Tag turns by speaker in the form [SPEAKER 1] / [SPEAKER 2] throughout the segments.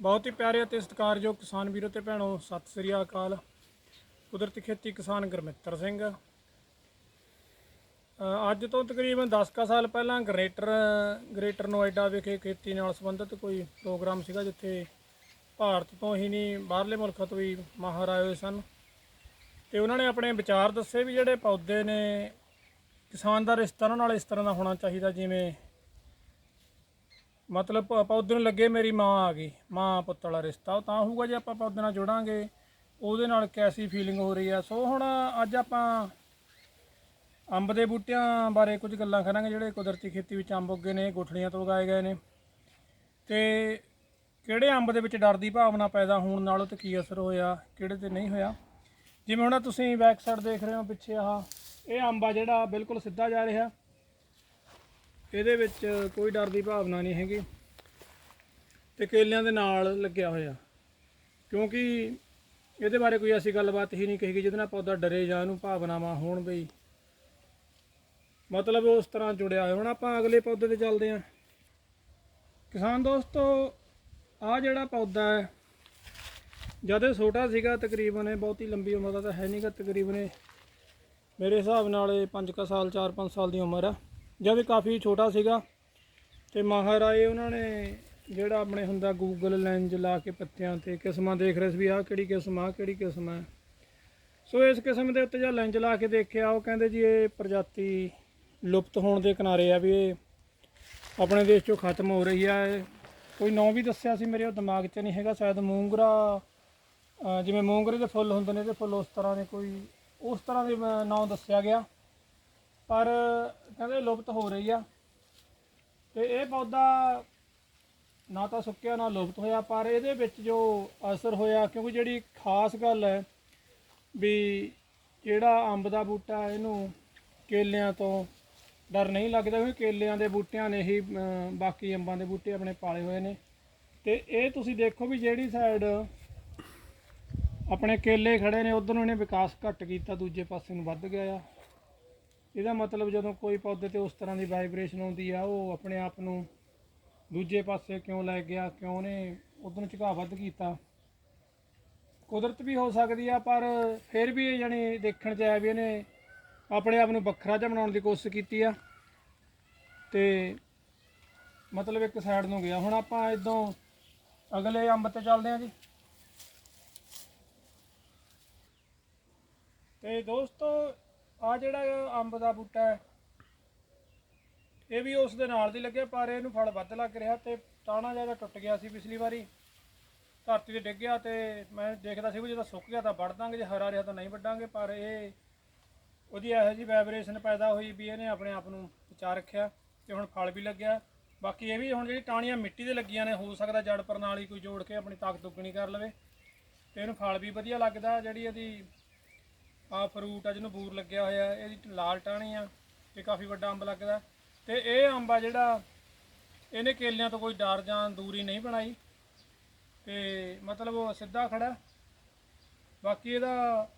[SPEAKER 1] ਬਹੁਤ ਹੀ ਪਿਆਰੇ ਅਤੇ ਸਤਿਕਾਰਯੋਗ ਕਿਸਾਨ ਵੀਰੋ ਤੇ ਭੈਣੋ, ਸਤਿ ਸ੍ਰੀ ਅਕਾਲ। ਕੁਦਰਤੀ ਖੇਤੀ ਕਿਸਾਨ ਗੁਰਮਿੱਤਰ ਸਿੰਘ। ਅੱਜ ਤੋਂ ਤਕਰੀਬਨ 10 ਕਾ ਸਾਲ ਪਹਿਲਾਂ ਗ੍ਰੇਟਰ ਗ੍ਰੇਟਰ ਨੋਇਡਾ ਵਿਖੇ ਖੇਤੀ ਨਾਲ ਸੰਬੰਧਿਤ ਕੋਈ ਪ੍ਰੋਗਰਾਮ ਸੀਗਾ ਜਿੱਥੇ ਭਾਰਤ ਤੋਂ ਹੀ ਨਹੀਂ, ਬਾਹਰਲੇ ਮੁਲਕਾਂ ਤੋਂ ਵੀ ਮਾਹਰ ਆਏ ਹੋਏ ਸਨ। ਤੇ ਉਹਨਾਂ ਨੇ ਆਪਣੇ ਵਿਚਾਰ ਦੱਸੇ ਵੀ ਜਿਹੜੇ ਪੌਦੇ ਨੇ, ਕਿਸਾਨ ਦਾ ਰਿਸ਼ਤਾ ਉਹਨਾਂ ਨਾਲ ਇਸ ਤਰ੍ਹਾਂ ਦਾ ਹੋਣਾ ਚਾਹੀਦਾ ਜਿਵੇਂ ਮਤਲਬ ਪ- ਪੌਦੇ ਨੂੰ ਲੱਗੇ ਮੇਰੀ ਮਾਂ ਆ ਗਈ, ਮਾਂ ਪੁੱਤ ਵਾਲਾ ਰਿਸ਼ਤਾ, ਉਹ ਤਾਂ ਹੋਊਗਾ ਜੇ ਆਪਾਂ ਪੌਦੇ ਨਾਲ ਜੁੜਾਂਗੇ, ਉਹਦੇ ਨਾਲ ਕੈਸੀ ਫੀਲਿੰਗ ਹੋ ਰਹੀ ਆ। ਸੋ ਹੁਣ ਅੱਜ ਆਪਾਂ ਅੰਬ ਦੇ ਬੂਟਿਆਂ ਬਾਰੇ ਕੁਝ ਗੱਲਾਂ ਕਰਾਂਗੇ, ਜਿਹੜੇ ਕੁਦਰਤੀ ਖੇਤੀ ਵਿੱਚ ਅੰਬ ਉੱਗੇ ਨੇ, ਗੁਠਲੀਆਂ ਤੋਂ ਉਗਾਏ ਗਏ ਨੇ। ਤੇ ਕਿਹੜੇ ਅੰਬ ਦੇ ਵਿੱਚ ਡਰ ਦੀ ਭਾਵਨਾ ਪੈਦਾ ਹੋਣ ਨਾਲ ਉਹ ਤੇ ਕੀ ਅਸਰ ਹੋਇਆ, ਕਿਹੜੇ ਤੇ ਨਹੀਂ ਹੋਇਆ? ਜਿਵੇਂ ਹੁਣ ਆਹ ਤੁਸੀਂ ਬੈਕ ਸਾਈਡ ਦੇਖ ਰਹੇ ਹੋ ਪਿੱਛੇ ਆਹ, ਇਹ ਅੰਬ ਆ ਜਿਹੜਾ ਬਿਲਕੁਲ ਸਿੱਧਾ ਜਾ ਰਿਹਾ। ਇਹਦੇ ਵਿੱਚ ਕੋਈ ਡਰ ਦੀ ਭਾਵਨਾ ਨਹੀਂ ਹੈਗੀ। ਤੇ ਕੇਲਿਆਂ ਦੇ ਨਾਲ ਲੱਗਿਆ ਹੋਇਆ। ਕਿਉਂਕਿ ਇਹਦੇ ਬਾਰੇ ਕੋਈ ਐਸੀ ਗੱਲਬਾਤ ਹੀ ਨਹੀਂ ਕਹੀ ਗਈ, ਜਿਹਦੇ ਨਾਲ ਪੌਦਾ ਡਰੇ ਜਾਂ ਉਹਨੂੰ ਭਾਵਨਾਵਾਂ ਹੋਣ ਬਈ ਮਤਲਬ ਉਸ ਤਰ੍ਹਾਂ ਜੁੜਿਆ ਹੋਇਆ। ਹੁਣ ਆਪਾਂ ਅਗਲੇ ਪੌਦੇ ਤੇ ਚੱਲਦੇ ਹਾਂ। ਕਿਸਾਨ ਦੋਸਤੋ ਆ ਜਿਹੜਾ ਪੌਦਾ ਹੈ, ਜਦ ਇਹ ਛੋਟਾ ਸੀਗਾ, ਤਕਰੀਬਨ ਇਹ ਬਹੁਤੀ ਲੰਬੀ ਉਮਰ ਦਾ ਤਾਂ ਹੈ ਨਹੀਂਗਾ ਤਕਰੀਬਨ ਇਹ ਮੇਰੇ ਹਿਸਾਬ ਨਾਲ ਇਹ 5 ਸਾਲ 4-5 ਸਾਲ ਦੀ ਉਮਰ ਆ। ਜਦ ਇਹ ਕਾਫੀ ਛੋਟਾ ਸੀਗਾ ਤੇ ਮਾਹਰ ਉਹਨਾਂ ਨੇ ਜਿਹੜਾ ਆਪਣੇ ਹੁੰਦਾ ਗੂਗਲ ਲੈਂਜ ਲਾ ਕੇ ਪੱਤਿਆਂ ਤੇ ਕਿਸਮਾਂ ਦੇਖ ਰਹੇ ਸੀ ਵੀ ਆਹ ਕਿਹੜੀ ਕਿਸਮ ਆ ਕਿਹੜੀ ਕਿਸਮ ਹੈ। ਸੋ ਇਸ ਕਿਸਮ ਦੇ ਉੱਤੇ ਜਦ ਲੈਂਜ ਲਾ ਕੇ ਦੇਖਿਆ, ਉਹ ਕਹਿੰਦੇ ਜੀ ਇਹ ਪ੍ਰਜਾਤੀ ਲੁਪਤ ਹੋਣ ਦੇ ਕਿਨਾਰੇ ਆ ਵੀ ਇਹ ਆਪਣੇ ਦੇਸ਼ ਚੋਂ ਖਤਮ ਹੋ ਰਹੀ ਆ। ਕੋਈ ਨਾਂ ਵੀ ਦੱਸਿਆ ਸੀ ਮੇਰੇ ਉਹ ਦਿਮਾਗ 'ਚ ਨਹੀਂ ਹੈਗਾ, ਸ਼ਾਇਦ ਮੂੰਗਰਾ ਜਿਵੇਂ ਮੂੰਗਰੇ ਦੇ ਫੁੱਲ ਹੁੰਦੇ ਨੇ ਤੇ ਫੁੱਲ ਉਸ ਤਰ੍ਹਾਂ ਦੇ ਕੋਈ, ਉਸ ਤਰ੍ਹਾਂ ਦੇ ਨਾਂ ਦੱਸਿਆ ਗਿਆ। ਪਰ ਕਹਿੰਦੇ ਲੁਪਤ ਹੋ ਰਹੀ ਆ। ਤੇ ਇਹ ਪੌਦਾ ਨਾ ਤਾਂ ਸੁੱਕਿਆ, ਨਾ ਲੁਪਤ ਹੋਇਆ, ਪਰ ਇਹਦੇ ਵਿੱਚ ਜੋ ਅਸਰ ਹੋਇਆ, ਕਿਉਂਕਿ ਜਿਹੜੀ ਖਾਸ ਗੱਲ ਹੈ ਵੀ ਜਿਹੜਾ ਅੰਬ ਦਾ ਬੂਟਾ ਇਹਨੂੰ ਕੇਲਿਆਂ ਤੋਂ ਡਰ ਨਹੀਂ ਲੱਗਦਾ, ਕਿਉਂਕਿ ਕੇਲਿਆਂ ਦੇ ਬੂਟਿਆਂ ਨੇ ਹੀ ਬਾਕੀ ਅੰਬਾਂ ਦੇ ਬੂਟੇ ਆਪਣੇ ਪਾਲੇ ਹੋਏ ਨੇ। ਤੇ ਇਹ ਤੁਸੀਂ ਦੇਖੋ ਵੀ ਜਿਹੜੀ ਸਾਈਡ ਆਪਣੇ ਕੇਲੇ ਖੜੇ ਨੇ, ਉਧਰ ਨੂੰ ਇਹਨੇ ਵਿਕਾਸ ਘੱਟ ਕੀਤਾ, ਦੂਜੇ ਪਾਸੇ ਨੂੰ ਵੱਧ ਗਿਆ ਆ। ਇਹਦਾ ਮਤਲਬ ਜਦੋਂ ਕੋਈ ਪੌਦੇ ਤੇ ਉਸ ਤਰ੍ਹਾਂ ਦੀ ਵਾਈਬ੍ਰੇਸ਼ਨ ਆਉਂਦੀ ਆ, ਉਹ ਆਪਣੇ ਆਪ ਨੂੰ ਦੂਜੇ ਪਾਸੇ ਕਿਉਂ ਲੈ ਗਿਆ, ਕਿਉਂ ਉਹਨੇ ਉਧਰ ਨੂੰ ਝੁਕਾਅ ਵੱਧ ਕੀਤਾ। ਕੁਦਰਤ ਵੀ ਹੋ ਸਕਦੀ ਆ, ਪਰ ਫਿਰ ਵੀ ਇਹ ਜਾਨੀ ਦੇਖਣ ਚ ਆਇਆ ਵੀ ਇਹਨੇ ਆਪਣੇ ਆਪ ਨੂੰ ਵੱਖਰਾ ਜਿਹਾ ਬਣਾਉਣ ਦੀ ਕੋਸ਼ਿਸ਼ ਕੀਤੀ ਆ। ਤੇ ਮਤਲਬ ਇੱਕ ਸਾਈਡ ਨੂੰ ਗਿਆ। ਹੁਣ ਆਪਾਂ ਇਦੋਂ ਅਗਲੇ ਅੰਬ ਤੇ ਚੱਲਦੇ ਆ ਜੀ। ਤੇ ਦੋਸਤੋ ਆ ਜਿਹੜਾ ਅੰਬ ਦਾ ਬੂਟਾ ਹੈ, ਇਹ ਵੀ ਉਸ ਦੇ ਨਾਲ ਦੀ ਲੱਗਿਆ, ਪਰ ਇਹਨੂੰ ਫਲ ਵੱਧ ਲੱਗ ਰਿਹਾ ਤੇ ਟਾਣਾ ਜ਼ਿਆਦਾ ਟੁੱਟ ਗਿਆ ਸੀ ਪਿਛਲੀ ਵਾਰੀ। ਧਰਤੀ ਤੇ ਡਿੱਗ ਗਿਆ ਤੇ ਮੈਂ ਦੇਖਦਾ ਸੀ ਵੀ ਜਦੋਂ ਸੁੱਕ ਗਿਆ ਤਾਂ ਵੱਢ ਦਾਂਗੇ, ਜੇ ਹਰਾ ਰਿਹਾ ਤਾਂ ਨਹੀਂ ਵੱਢਾਂਗੇ, ਪਰ ਇਹ ਉਹਦੀ ਇਹੋ ਜਿਹੀ ਵਾਈਬ੍ਰੇਸ਼ਨ ਪੈਦਾ ਹੋਈ ਵੀ ਇਹਨੇ ਆਪਣੇ ਆਪ ਨੂੰ ਬਚਾ ਰੱਖਿਆ ਤੇ ਹੁਣ ਫਲ ਵੀ ਲੱਗਿਆ। ਬਾਕੀ ਇਹ ਵੀ ਹੁਣ ਜਿਹੜੀ ਟਾਹਣੀਆਂ ਮਿੱਟੀ ਦੇ ਲੱਗੀਆਂ ਨੇ, ਹੋ ਸਕਦਾ ਜੜ ਪ੍ਰਣਾਲੀ ਕੋਈ ਜੋੜ ਕੇ ਆਪਣੀ ਤਾਕਤ ਦੁੱਗਣੀ ਕਰ ਲਵੇ। ਤੇ ਇਹਨੂੰ ਫਲ ਵੀ ਵਧੀਆ ਲੱਗਦਾ, ਜਿਹੜੀ ਇਹਦੀ ਆ ਫਰੂਟ ਆ, ਜਿਹਨੂੰ ਬੂਰ ਲੱਗਿਆ ਹੋਇਆ, ਇਹਦੀ ਲਾਲ ਟਾਹਣੀ ਆ ਤੇ ਕਾਫੀ ਵੱਡਾ ਅੰਬ ਲੱਗਦਾ। ਤੇ ਇਹ ਅੰਬ ਆ ਜਿਹੜਾ, ਇਹਨੇ ਕੇਲਿਆਂ ਤੋਂ ਕੋਈ ਡਰ ਜਾਂ ਦੂਰੀ ਨਹੀਂ ਬਣਾਈ। ਤੇ ਮਤਲਬ ਉਹ ਸਿੱਧਾ ਖੜਾ। ਬਾਕੀ ਇਹਦਾ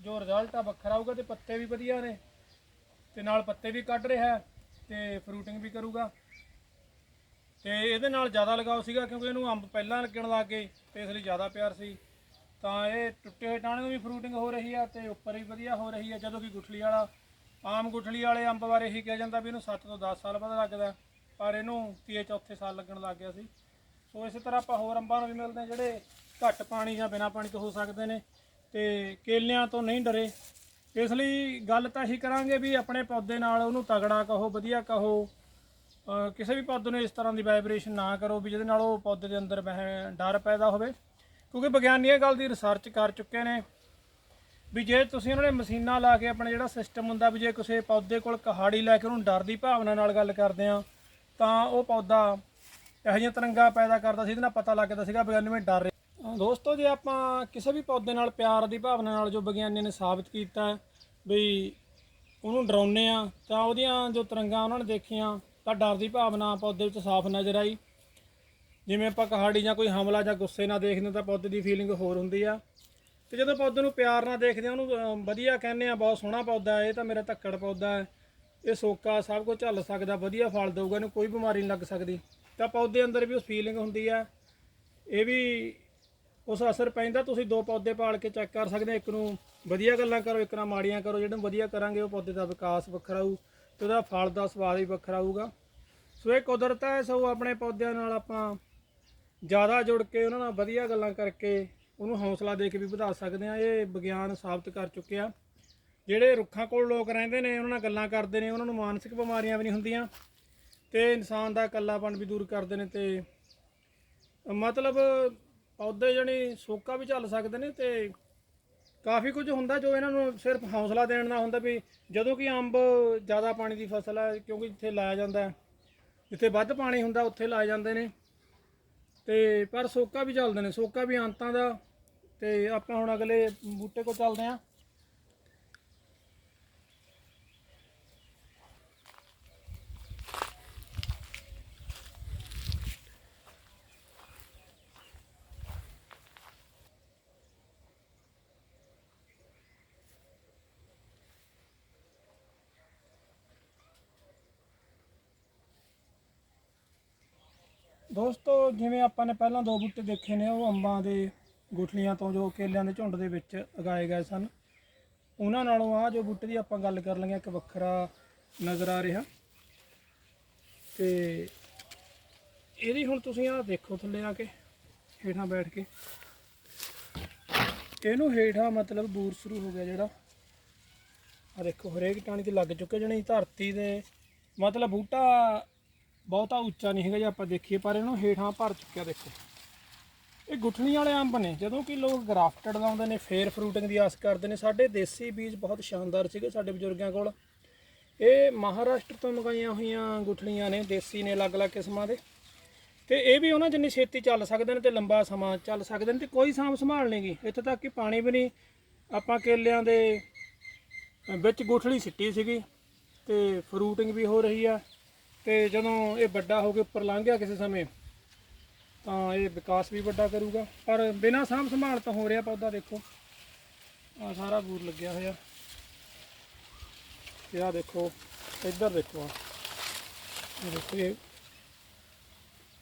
[SPEAKER 1] ਜੋ ਰਿਜ਼ਲਟ ਆ ਵੱਖਰਾ ਆਊਗਾ ਤੇ ਪੱਤੇ ਵੀ ਵਧੀਆ ਨੇ। ਤੇ ਨਾਲ ਪੱਤੇ ਵੀ ਕੱਢ ਰਿਹਾ ਹੈ ਤੇ ਫਰੂਟਿੰਗ ਵੀ ਕਰੂਗਾ। ਤੇ ਇਹਦੇ ਨਾਲ ਜ਼ਿਆਦਾ ਲਗਾਓ ਸੀਗਾ ਕਿਉਂਕਿ ਇਹਨੂੰ ਅੰਬ ਪਹਿਲਾਂ ਲੱਗਣ ਲੱਗ ਗਏ ਤੇ ਇਸ ਲਈ ਜ਼ਿਆਦਾ ਪਿਆਰ ਸੀ। ਤਾਂ ਇਹ ਟੁੱਟੇ ਹੋਏ ਟਾਣੇ ਨੂੰ ਵੀ ਫਰੂਟਿੰਗ ਹੋ ਰਹੀ ਆ ਤੇ ਉੱਪਰ ਵੀ ਵਧੀਆ ਹੋ ਰਹੀ ਆ, ਜਦੋਂ ਕਿ ਗੁਠਲੀ ਵਾਲਾ, ਆਮ ਗੁਠਲੀ ਵਾਲੇ ਅੰਬ ਬਾਰੇ ਇਹੀ ਕਿਹਾ ਜਾਂਦਾ ਵੀ ਇਹਨੂੰ 7 ਤੋਂ 10 ਸਾਲ ਬਾਅਦ ਲੱਗਦਾ, ਪਰ ਇਹਨੂੰ ਤੀਏ ਚੌਥੇ ਸਾਲ ਲੱਗਣ ਲੱਗ ਗਿਆ ਸੀ। ਸੋ ਇਸੇ ਤਰ੍ਹਾਂ ਆਪਾਂ ਹੋਰ ਅੰਬਾਂ ਨੂੰ ਵੀ ਮਿਲਦੇ ਹਾਂ ਜਿਹੜੇ ਘੱਟ ਪਾਣੀ ਜਾਂ ਬਿਨਾਂ ਪਾਣੀ ਤੋਂ ਹੋ ਸਕਦੇ ਨੇ ਤੇ ਕੇਲਿਆਂ ਤੋਂ ਨਹੀਂ ਡਰੇ। ਇਸ ਲਈ ਗੱਲ ਤਾਂ ਇਹੀ ਕਰਾਂਗੇ ਵੀ ਆਪਣੇ ਪੌਦੇ ਨਾਲ ਉਹਨੂੰ ਤਗੜਾ ਕਹੋ, ਵਧੀਆ ਕਹੋ ਕਿਸੇ ਵੀ ਪੌਦੇ ਨੂੰ ਇਸ ਤਰ੍ਹਾਂ ਦੀ ਵਾਈਬ੍ਰੇਸ਼ਨ ਨਾ ਕਰੋ ਵੀ ਜਿਹਦੇ ਨਾਲ ਉਹ ਪੌਦੇ ਦੇ ਅੰਦਰ ਡਰ ਪੈਦਾ ਹੋਵੇ। ਕਿਉਂਕਿ ਵਿਗਿਆਨੀ ਇਹ ਗੱਲ ਦੀ ਰਿਸਰਚ ਕਰ ਚੁੱਕੇ ਨੇ ਵੀ ਜੇ ਤੁਸੀਂ ਉਹਨਾਂ ਨੇ ਮਸ਼ੀਨਾਂ ਲਾ ਕੇ ਆਪਣਾ ਜਿਹੜਾ ਸਿਸਟਮ ਹੁੰਦਾ ਵੀ ਜੇ ਕਿਸੇ ਪੌਦੇ ਕੋਲ ਕਹਾੜੀ ਲੈ ਕੇ ਉਹਨੂੰ ਡਰ ਦੀ ਭਾਵਨਾ ਨਾਲ ਗੱਲ ਕਰਦੇ ਆ ਤਾਂ ਉਹ ਪੌਦਾ ਇਹੋ ਜਿਹੀਆਂ ਤਰੰਗਾਂ ਪੈਦਾ ਕਰਦਾ ਸੀ, ਇਹਦੇ ਨਾਲ ਪਤਾ ਲੱਗਦਾ ਸੀਗਾ ਵਿਗਿਆਨੀ ਵਿੱਚ ਡਰ ਰਿਹਾ। ਦੋਸਤੋ, ਜੇ ਆਪਾਂ ਕਿਸੇ ਵੀ ਪੌਦੇ ਨਾਲ ਪਿਆਰ ਦੀ ਭਾਵਨਾ ਨਾਲ ਜੋ ਵਿਗਿਆਨੀਆਂ ਨੇ ਸਾਬਤ ਕੀਤਾ ਵੀ ਉਹਨੂੰ ਡਰਾਉਂਦੇ ਆ ਤਾਂ ਉਹਦੀਆਂ ਜੋ ਤਰੰਗਾਂ ਉਹਨਾਂ ਨੇ ਦੇਖੀਆਂ, ਤਾਂ ਡਰ ਦੀ ਭਾਵਨਾ ਪੌਦੇ ਵਿੱਚ ਸਾਫ਼ ਨਜ਼ਰ ਆਈ। ਜਿਵੇਂ ਆਪਾਂ ਕਹਾੜੀ ਜਾਂ ਕੋਈ ਹਮਲਾ ਜਾਂ ਗੁੱਸੇ ਨਾਲ ਦੇਖਦੇ ਹਾਂ ਤਾਂ ਪੌਦੇ ਦੀ ਫੀਲਿੰਗ ਹੋਰ ਹੁੰਦੀ ਆ। ਤੇ ਜਦੋਂ ਪੌਦੇ ਨੂੰ ਪਿਆਰ ਨਾਲ ਦੇਖਦੇ ਆ ਉਹਨੂੰ ਵਧੀਆ ਕਹਿੰਦੇ ਆ ਬਹੁਤ ਸੋਹਣਾ ਪੌਦਾ ਹੈ, ਇਹ ਤਾਂ ਮੇਰਾ ਧੱਕੜ ਪੌਦਾ ਹੈ। ਇਹ ਸੋਕਾ ਸਭ ਕੁਝ ਝੱਲ ਸਕਦਾ, ਵਧੀਆ ਫਲ ਦੇਊਗਾ, ਇਹਨੂੰ ਕੋਈ ਬਿਮਾਰੀ ਨਹੀਂ ਲੱਗ ਸਕਦੀ। ਤਾਂ ਪੌਦੇ ਅੰਦਰ ਵੀ ਉਸ ਫੀਲਿੰਗ ਹੁੰਦੀ ਆ। ਇਹ ਵੀ ਉਸ ਅਸਰ ਪੈਂਦਾ, ਤੁਸੀਂ ਦੋ ਪੌਦੇ ਪਾਲ ਕੇ ਚੈੱਕ ਕਰ ਸਕਦੇ ਇੱਕ ਨੂੰ ਵਧੀਆ ਗੱਲਾਂ ਕਰੋ, ਇੱਕ ਨਾਲ ਮਾੜੀਆਂ ਕਰੋ, ਜਿਹੜਾ ਵਧੀਆ ਕਰਾਂਗੇ, ਉਹ ਪੌਦੇ ਦਾ ਵਿਕਾਸ ਵੱਖਰਾ ਹੋਊ ਤੇ ਉਹਦਾ ਫਲ ਦਾ ਸਵਾਦ ਵੀ ਵੱਖਰਾ ਹੋਊਗਾ। ਸੋ ਇਹ ਕੁਦਰਤ ਹੈ, ਸੋ ਆਪਣੇ ਪੌਦਿਆਂ ਨਾਲ ਆਪਾਂ ਜ਼ਿਆਦਾ ਜੁੜ ਕੇ ਉਹਨਾਂ ਨਾਲ ਵਧੀਆ ਗੱਲਾਂ ਕਰਕੇ ਉਹਨੂੰ ਹੌਸਲਾ ਦੇ ਕੇ ਵੀ ਵਧਾ ਸਕਦੇ ਆ ਇਹ ਵਿਗਿਆਨ ਸਾਬਤ ਕਰ ਚੁੱਕਿਆ ਜਿਹੜੇ ਰੁੱਖਾਂ ਕੋਲ ਲੋਕ ਰਹਿੰਦੇ ਨੇ, ਉਹਨਾਂ ਨਾਲ ਗੱਲਾਂ ਕਰਦੇ ਨੇ, ਉਹਨਾਂ ਨੂੰ ਮਾਨਸਿਕ ਬਿਮਾਰੀਆਂ ਵੀ ਨਹੀਂ ਹੁੰਦੀਆਂ ਤੇ ਇਨਸਾਨ ਦਾ ਇਕੱਲਾਪਣ ਵੀ ਦੂਰ ਕਰਦੇ ਨੇ ਤੇ ਮਤਲਬ ਪੌਦੇ ਜਣੀ ਸੋਕਾ ਵੀ ਚੱਲ ਸਕਦੇ ਨੇ ਤੇ ਕਾਫੀ ਕੁਝ ਹੁੰਦਾ ਜੋ ਇਹਨਾਂ ਨੂੰ ਸਿਰਫ ਹੌਸਲਾ ਦੇਣ ਦਾ ਹੁੰਦਾ ਵੀ ਜਦੋਂ ਕਿ ਅੰਬ ਜ਼ਿਆਦਾ ਪਾਣੀ ਦੀ ਫਸਲ ਹੈ ਕਿਉਂਕਿ ਜਿੱਥੇ ਲਾਇਆ ਜਾਂਦਾ, ਜਿੱਥੇ ਵੱਧ ਪਾਣੀ ਹੁੰਦਾ, ਉੱਥੇ ਲਾਏ ਜਾਂਦੇ ਨੇ। ਤੇ ਪਰ ਸੋਕਾ ਵੀ ਚੱਲਦੇ ਨੇ, ਸੋਕਾ ਵੀ ਅੰਤਾਂ ਦਾ। ਤੇ ਆਪਾਂ ਹੁਣ ਅਗਲੇ ਬੂਟੇ ਕੋਲ ਚੱਲਦੇ ਆਂ। ਦੋਸਤੋ, ਜਿਵੇਂ ਆਪਾਂ ਨੇ ਪਹਿਲਾਂ ਦੋ ਬੂਟੇ ਦੇਖੇ ਨੇ, ਉਹ ਅੰਬਾਂ ਦੇ ਗੁਠਲੀਆਂ ਤੋਂ ਜੋ ਕੇਲਿਆਂ ਦੇ ਝੁੰਡ ਦੇ ਵਿੱਚ ਉਗਾਏ ਗਏ ਸਨ। ਉਹਨਾਂ ਨਾਲੋਂ ਆ ਜੋ ਬੂਟੇ ਦੀ ਆਪਾਂ ਗੱਲ ਕਰ ਲਈਏ, ਇੱਕ ਵੱਖਰਾ ਨਜ਼ਰ ਆ ਰਿਹਾ। ਤੇ ਇਹਦੀ ਹੁਣ ਤੁਸੀਂ ਆਹ ਦੇਖੋ ਥੱਲੇ ਆ ਕੇ, ਹੇਠਾਂ ਬੈਠ ਕੇ। ਇਹਨੂੰ ਹੇਠਾਂ ਮਤਲਬ ਬੂਰ ਸ਼ੁਰੂ ਹੋ ਗਿਆ ਜਿਹੜਾ। ਆ ਦੇਖੋ, ਹਰੇਕ ਟਾਣੀ ਤੇ ਲੱਗ ਚੁੱਕੇ ਜਣੀ ਧਰਤੀ ਦੇ ਮਤਲਬ ਬੂਟਾ ਬਹੁਤਾ ਉੱਚਾ ਨਹੀਂ ਹੈਗਾ ਜੇ ਆਪਾਂ ਦੇਖੀਏ, ਪਰ ਇਹਨੂੰ ਹੇਠਾਂ ਭਰ ਚੁੱਕਿਆ ਦੇਖੋ। ਇਹ ਗੁਠਣੀ ਵਾਲੇ ਅੰਬ ਨੇ, ਜਦੋਂ ਕਿ ਲੋਕ ਗ੍ਰਾਫਟਡ ਲਾਉਂਦੇ ਨੇ, ਫੇਰ ਫਰੂਟਿੰਗ ਦੀ ਆਸ ਕਰਦੇ ਨੇ। ਸਾਡੇ ਦੇਸੀ ਬੀਜ ਬਹੁਤ ਸ਼ਾਨਦਾਰ ਸੀਗੇ ਸਾਡੇ ਬਜ਼ੁਰਗਾਂ ਕੋਲ। ਇਹ ਮਹਾਰਾਸ਼ਟਰ ਤੋਂ ਮੰਗਾਈਆਂ ਹੋਈਆਂ ਗੁਠਲੀਆਂ ਨੇ, ਦੇਸੀ ਨੇ ਅਲੱਗ-ਅਲੱਗ ਕਿਸਮਾਂ ਦੇ। ਤੇ ਇਹ ਵੀ ਉਹਨਾਂ ਜਿੰਨੀ ਛੇਤੀ ਚੱਲ ਸਕਦੇ ਨੇ ਤੇ ਲੰਬਾ ਸਮਾਂ ਚੱਲ ਸਕਦੇ ਨੇ ਤੇ ਕੋਈ ਸਾਂਭ ਸੰਭਾਲ ਨਹੀਂ ਗੀ। ਇੱਥੇ ਤੱਕ ਕਿ ਪਾਣੀ ਵੀ ਨਹੀਂ, ਆਪਾਂ ਕੇਲਿਆਂ ਦੇ ਵਿੱਚ ਗੁਠਲੀ ਸਿੱਟੀ ਸੀਗੀ ਤੇ ਫਰੂਟਿੰਗ ਵੀ ਹੋ ਰਹੀ ਆ। ਤੇ ਜਦੋਂ ਇਹ ਵੱਡਾ ਹੋ ਕੇ ਉੱਪਰ ਲੰਘ ਗਿਆ ਕਿਸੇ ਸਮੇਂ, ਤਾਂ ਇਹ ਵਿਕਾਸ ਵੀ ਵੱਡਾ ਕਰੂਗਾ। ਪਰ ਬਿਨਾਂ ਸਾਂਭ ਸੰਭਾਲ ਤੋਂ ਹੋ ਰਿਹਾ ਪੌਦਾ ਦੇਖੋ। ਆ ਸਾਰਾ ਬੂਰ ਲੱਗਿਆ ਹੋਇਆ। ਤੇ ਆ ਦੇਖੋ, ਇੱਧਰ ਦੇਖੋ ਆ ਦੇਖੋ ਇਹ।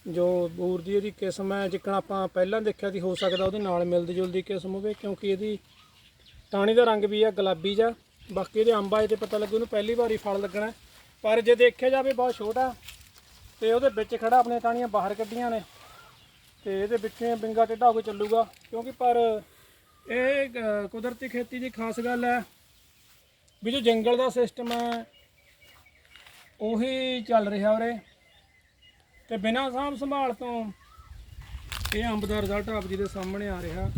[SPEAKER 1] ਜੋ ਬੂਰ ਦੀ ਇਹਦੀ ਕਿਸਮ ਹੈ, ਜਿੱਕਣ ਆਪਾਂ ਪਹਿਲਾਂ ਦੇਖਿਆ ਸੀ, ਹੋ ਸਕਦਾ ਉਹਦੇ ਨਾਲ ਮਿਲਦੀ ਜੁਲਦੀ ਕਿਸਮ ਹੋਵੇ, ਕਿਉਂਕਿ ਇਹਦੀ ਟਾਣੀ ਦਾ ਰੰਗ ਵੀ ਆ, ਗੁਲਾਬੀ ਜਿਹਾ। ਬਾਕੀ ਇਹਦੇ ਅੰਬਾਂ 'ਤੇ ਪਤਾ ਲੱਗੂ ਉਹਨੂੰ ਪਹਿਲੀ ਵਾਰੀ ਫਲ ਲੱਗਣਾ ਪਰ ਜੇ ਦੇਖਿਆ ਜਾਵੇ ਬਹੁਤ ਛੋਟਾ ਤੇ ਉਹਦੇ ਵਿੱਚ ਖੜਾ ਆਪਣੇ ਟਾਣੀਆਂ ਬਾਹਰ ਕੱਢੀਆਂ ਨੇ ਤੇ ਇਹਦੇ ਵਿੱਚੋਂ ਬਿੰਗਾ ਟੇਢਾ ਹੋ ਕੇ ਚੱਲੂਗਾ ਕਿਉਂਕਿ ਪਰ ਇਹ ਅ, ਕੁਦਰਤੀ ਖੇਤੀ ਦੀ ਖਾਸ ਗੱਲ ਹੈ ਵੀ ਜੋ ਜੰਗਲ ਦਾ ਸਿਸਟਮ ਹੈ ਉਹੀ ਚੱਲ ਰਿਹਾ ਉਰੇ। ਤੇ ਬਿਨਾਂ ਸਾਂਭ ਸੰਭਾਲ ਤੋਂ ਇਹ ਅੰਬ ਦਾ ਰਿਜ਼ਲਟ ਆਪ ਜੀ ਦੇ ਸਾਹਮਣੇ ਆ ਰਿਹਾ।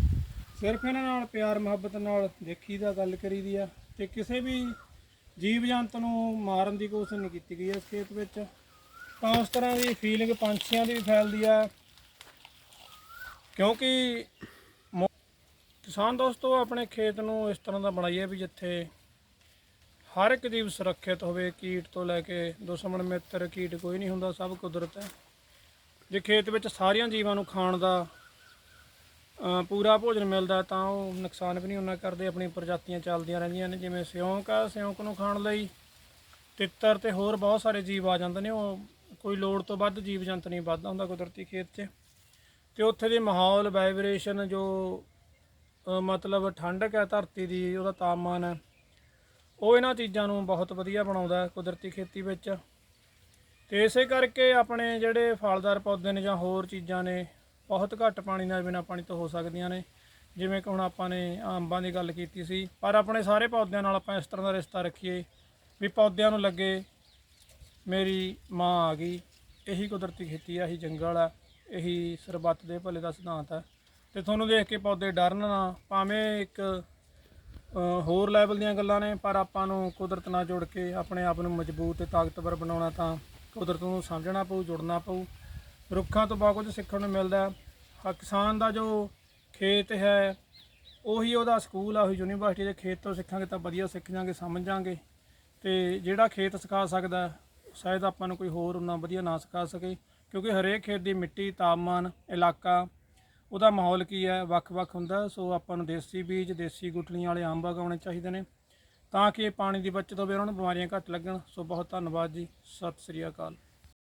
[SPEAKER 1] ਸਿਰਫ ਇਹਨਾਂ ਨਾਲ ਪਿਆਰ ਮੁਹੱਬਤ ਨਾਲ ਦੇਖੀ ਦਾ ਗੱਲ ਕਰੀਦੀ ਆ ਤੇ ਕਿਸੇ ਵੀ ਜੀਵ ਜੰਤ ਨੂੰ ਮਾਰਨ ਦੀ ਕੋਸ਼ਿਸ਼ ਨਹੀਂ ਕੀਤੀ ਗਈ ਇਸ ਖੇਤ ਵਿੱਚ। ਤਾਂ ਉਸ ਤਰ੍ਹਾਂ ਦੀ ਫੀਲਿੰਗ ਪੰਛੀਆਂ ਦੀ ਵੀ ਫੈਲਦੀ ਹੈ ਕਿਉਂਕਿ ਮੋ- ਕਿਸਾਨ ਦੋਸਤੋ, ਆਪਣੇ ਖੇਤ ਨੂੰ ਇਸ ਤਰ੍ਹਾਂ ਦਾ ਬਣਾਈਏ ਵੀ ਜਿੱਥੇ ਹਰ ਇੱਕ ਜੀਵ ਸੁਰੱਖਿਅਤ ਹੋਵੇ, ਕੀਟ ਤੋਂ ਲੈ ਕੇ ਦੁਸ਼ਮਣ, ਮਿੱਤਰ, ਕੀਟ ਕੋਈ ਨਹੀਂ ਹੁੰਦਾ, ਸਭ ਕੁਦਰਤ ਹੈ। ਜੇ ਖੇਤ ਵਿੱਚ ਸਾਰੀਆਂ ਜੀਵਾਂ ਨੂੰ ਖਾਣ ਦਾ ਪੂਰਾ ਭੋਜਨ ਮਿਲਦਾ ਤਾਂ ਉਹ ਨੁਕਸਾਨ ਵੀ ਨਹੀਂ ਉਹਨਾਂ ਕਰਦੇ ਆਪਣੀ ਪ੍ਰਜਾਤੀਆਂ ਚੱਲਦੀਆਂ ਰਹਿੰਦੀਆਂ ਨੇ, ਜਿਵੇਂ ਸਿਉਂਕ ਆ, ਸਿਉਂਕ ਨੂੰ ਖਾਣ ਲਈ ਤਿੱਤਰ ਤੇ ਹੋਰ ਬਹੁਤ ਸਾਰੇ ਜੀਵ ਆ ਜਾਂਦੇ ਨੇ, ਉਹ ਕੋਈ ਲੋੜ ਤੋਂ ਵੱਧ ਜੀਵ ਜੰਤ ਨਹੀਂ ਵੱਧਦਾ ਹੁੰਦਾ ਕੁਦਰਤੀ ਖੇਤ 'ਚ। ਤੇ ਉੱਥੇ ਦੇ ਮਾਹੌਲ ਵਾਈਬ੍ਰੇਸ਼ਨ ਜੋ ਮਤਲਬ ਠੰਡਕ ਹੈ ਧਰਤੀ ਦੀ, ਉਹਦਾ ਤਾਪਮਾਨ ਹੈ ਉਹ ਇਹਨਾਂ ਚੀਜ਼ਾਂ ਨੂੰ ਬਹੁਤ ਵਧੀਆ ਬਣਾਉਂਦਾ ਕੁਦਰਤੀ ਖੇਤੀ ਵਿੱਚ। ਤੇ ਇਸੇ ਕਰਕੇ ਆਪਣੇ ਜਿਹੜੇ ਫਲਦਾਰ ਪੌਦੇ ਨੇ ਜਾਂ ਹੋਰ ਚੀਜ਼ਾਂ ਨੇ ਬਹੁਤ ਘੱਟ ਪਾਣੀ ਨਾਲ ਬਿਨਾਂ ਪਾਣੀ ਤੋਂ ਹੋ ਸਕਦੀਆਂ ਨੇ। ਜਿਵੇਂ ਕਿ ਹੁਣ ਆਪਾਂ ਨੇ ਅੰਬਾਂ ਦੀ ਗੱਲ ਕੀਤੀ ਸੀ। ਪਰ ਆਪਣੇ ਸਾਰੇ ਪੌਦਿਆਂ ਨਾਲ ਆਪਾਂ ਇਸ ਤਰ੍ਹਾਂ ਦਾ ਰਿਸ਼ਤਾ ਰੱਖੀਏ ਵੀ ਪੌਦਿਆਂ ਨੂੰ ਲੱਗੇ ਮੇਰੀ ਮਾਂ ਆ ਗਈ, ਇਹੀ ਕੁਦਰਤੀ ਖੇਤੀ ਆ, ਇਹੀ ਜੰਗਲ ਆ, ਇਹੀ ਸਰਬੱਤ ਦੇ ਭਲੇ ਦਾ ਸਿਧਾਂਤ ਹੈ ਤੇ ਤੁਹਾਨੂੰ ਦੇਖ ਕੇ ਪੌਦੇ ਡਰਨ ਨਾ, ਭਾਵੇਂ ਇੱਕ ਹੋਰ ਲੈਵਲ ਦੀਆਂ ਗੱਲਾਂ ਨੇ, ਪਰ ਆਪਾਂ ਨੂੰ ਕੁਦਰਤ ਨਾਲ ਜੁੜ ਕੇ ਆਪਣੇ ਆਪ ਨੂੰ ਮਜ਼ਬੂਤ ਤੇ ਤਾਕਤਵਰ ਬਣਾਉਣਾ ਤਾਂ ਕੁਦਰਤ ਨੂੰ ਸਮਝਣਾ ਪਊ, ਜੁੜਨਾ ਪਊ। ਰੁੱਖਾਂ ਤੋਂ ਬਹੁਤ ਕੁਝ ਸਿੱਖਣ ਨੂੰ ਮਿਲਦਾ ਹੈ। ਕਿਸਾਨ ਦਾ ਜੋ ਖੇਤ ਹੈ, ਉਹੀ ਉਹਦਾ ਸਕੂਲ ਆ, ਉਹੀ ਯੂਨੀਵਰਸਿਟੀ ਦੇ ਖੇਤ ਤੋਂ ਸਿੱਖਾਂਗੇ ਤਾਂ ਵਧੀਆ ਸਿੱਖ ਜਾਾਂਗੇ, ਸਮਝ ਜਾਾਂਗੇ। ਤੇ ਜਿਹੜਾ ਖੇਤ ਸਿਖਾ ਸਕਦਾ ਸ਼ਾਇਦ ਆਪਾਂ ਨੂੰ ਕੋਈ ਹੋਰ ਉਹਨਾਂ ਵਧੀਆ ਨਾ ਸਿਖਾ ਸਕੇ। ਕਿਉਂਕਿ ਹਰੇਕ ਖੇਤ ਦੀ ਮਿੱਟੀ, ਤਾਪਮਾਨ, ਇਲਾਕਾ, ਉਹਦਾ ਮਾਹੌਲ ਕੀ ਹੈ, ਵੱਖ-ਵੱਖ ਹੁੰਦਾ ਸੋ ਆਪਾਂ ਨੂੰ ਦੇਸੀ ਬੀਜ, ਦੇਸੀ ਗੁਠਲੀਆਂ ਵਾਲੇ ਅੰਬ ਉਗਾਉਣੇ ਚਾਹੀਦੇ ਨੇ। ਤਾਂ ਕਿ ਪਾਣੀ ਦੀ ਬਚਤ ਹੋਵੇ, ਉਹਨਾਂ ਨੂੰ ਬਿਮਾਰੀਆਂ ਘੱਟ ਲੱਗਣ। ਸੋ ਬਹੁਤ ਧੰਨਵਾਦ ਜੀ। ਸਤਿ ਸ੍ਰੀ ਅਕਾਲ।